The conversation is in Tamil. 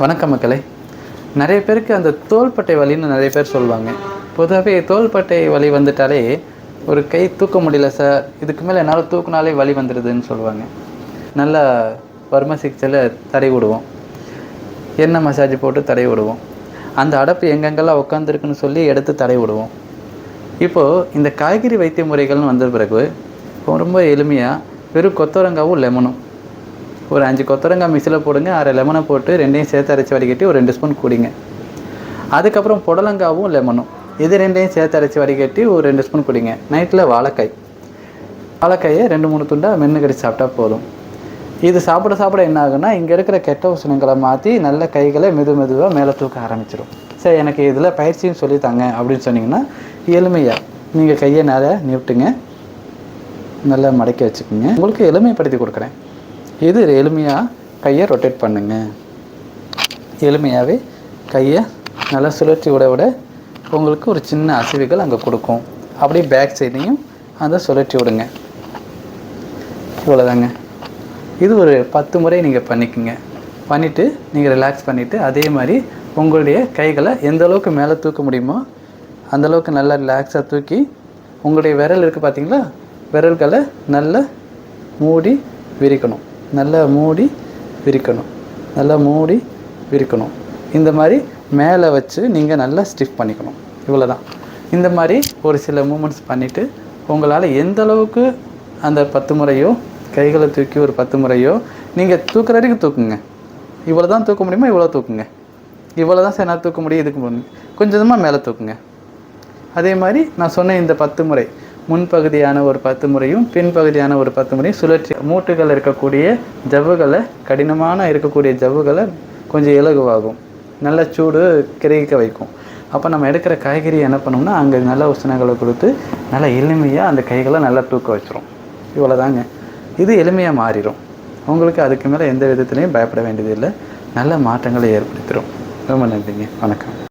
வணக்கம் மக்களே. நிறைய பேருக்கு அந்த தோள்பட்டை வலின்னு நிறைய பேர் சொல்லுவாங்க. பொதுவாகவே தோள்பட்டை வலி வந்துட்டாலே ஒரு கை தூக்க முடியல சார் இதுக்கு மேலே என்னால் தூக்குனாலே வலி வந்துடுதுன்னு சொல்லுவாங்க. நல்லா வர்ம சிகிச்சையில் தடை விடுவோம். எண்ணெய் மசாஜ் போட்டு தடை விடுவோம். அந்த அடப்பு எங்கெங்கெல்லாம் உட்காந்துருக்குன்னு சொல்லி எடுத்து தடை விடுவோம். இப்போது இந்த காய்கறி வைத்திய முறைகள்னு வந்த பிறகு ரொம்ப எளிமையாக வெறும் கொத்தவரங்காவும் லெமனும் ஒரு அஞ்சு கொத்தரங்காய் மிக்சியில் போடுங்க அரை லெமனை போட்டு ரெண்டையும் சேர்த்து அரைச்சி வடிகட்டி ஒரு ரெண்டு ஸ்பூன் குடிங்க. அதுக்கப்புறம் புடலங்காவும் லெமனும் இது ரெண்டையும் சேர்த்து அரைச்சி வடிகட்டி ஒரு ரெண்டு ஸ்பூன் குடிங்க. நைட்டில் வாழைக்காய். வாழைக்காயை ரெண்டு மூணு துண்டாக மென்று கடிச்சு சாப்பிட்டா போதும். இது சாப்பிட சாப்பிட என்ன ஆகுன்னா இங்கே இருக்கிற கெட்ட உசனங்களை மாற்றி நல்ல கைகளை மெது மெதுவாக மேலே தூக்க ஆரம்பிச்சிடும் சரி எனக்கு இதில் பயிற்சியும் சொல்லித்தாங்க அப்படின்னு சொன்னீங்கன்னா எளிமையாக நீங்கள் கையை நேர நிவிட்டுங்க நல்லா மடக்கி வச்சுக்கோங்க. உங்களுக்கு எளிமைப்படுத்தி கொடுக்குறேன். இது எளிமையாக கையை ரொட்டேட் பண்ணுங்க. எளிமையாகவே கையை நல்லா சுழற்றி விட விட உங்களுக்கு ஒரு சின்ன அசைவுகள் அங்கே கொடுக்கும். அப்படியே பேக் சைடையும் அதை சுழற்றி விடுங்க. இவ்வளோதாங்க இது ஒரு பத்து முறை நீங்கள் பண்ணிக்கோங்க. பண்ணிவிட்டு நீங்கள் ரிலாக்ஸ் பண்ணிவிட்டு அதே மாதிரி உங்களுடைய கைகளை எந்த அளவுக்கு மேலே தூக்க முடியுமோ அந்த அளவுக்கு நல்லா ரிலாக்ஸாக தூக்கி உங்களுடைய விரல் இருக்குது பார்த்தீங்களா விரல்களை நல்லா மூடி விரிக்கணும். நல்லா மூடி விரிக்கணும். நல்லா மூடி விரிக்கணும். இந்த மாதிரி மேலே வச்சு நீங்கள் நல்லா ஸ்டிஃப் பண்ணிக்கணும். இவ்வளோ தான் இந்த மாதிரி ஒரு சில மூமெண்ட்ஸ் பண்ணிவிட்டு உங்களால் எந்த அளவுக்கு அந்த பத்து முறையோ கைகளை தூக்கி ஒரு பத்து முறையோ நீங்கள் தூக்குற வரைக்கும் தூக்குங்க. இவ்வளோ தான் தூக்க முடியுமா? இவ்வளோ தூக்குங்க. இவ்வளோ தான் சார் நான் தூக்க முடியும் இதுக்கு கொஞ்சமாக மேலே தூக்குங்க. அதே மாதிரி நான் சொன்ன இந்த பத்து முறை முன்பகுதியான ஒரு பத்து முறையும் பின்பகுதியான ஒரு பத்து முறையும் சுழற்சி மூட்டுகள் இருக்கக்கூடிய ஜவ்வுகளை கடினமான இருக்கக்கூடிய ஜவ்வுகளை கொஞ்சம் இலகுவாகும். நல்ல சூடு கிரகிக்க வைக்கும். அப்போ நம்ம எடுக்கிற காய்கறி என்ன பண்ணோம்னா அங்கே நல்ல உஷ்ணங்களை கொடுத்து நல்லா எளிமையாக அந்த கைகளை நல்லா தூக்க வச்சிரும். இவ்வளோதாங்க இது எளிமையாக மாறிடும் உங்களுக்கு அதுக்கு மேலே எந்த விதத்துலையும் பயப்பட வேண்டியதில்லை. நல்ல மாற்றங்களை ஏற்படுத்திடும் ரொம்ப நன்றிங்க. வணக்கம்.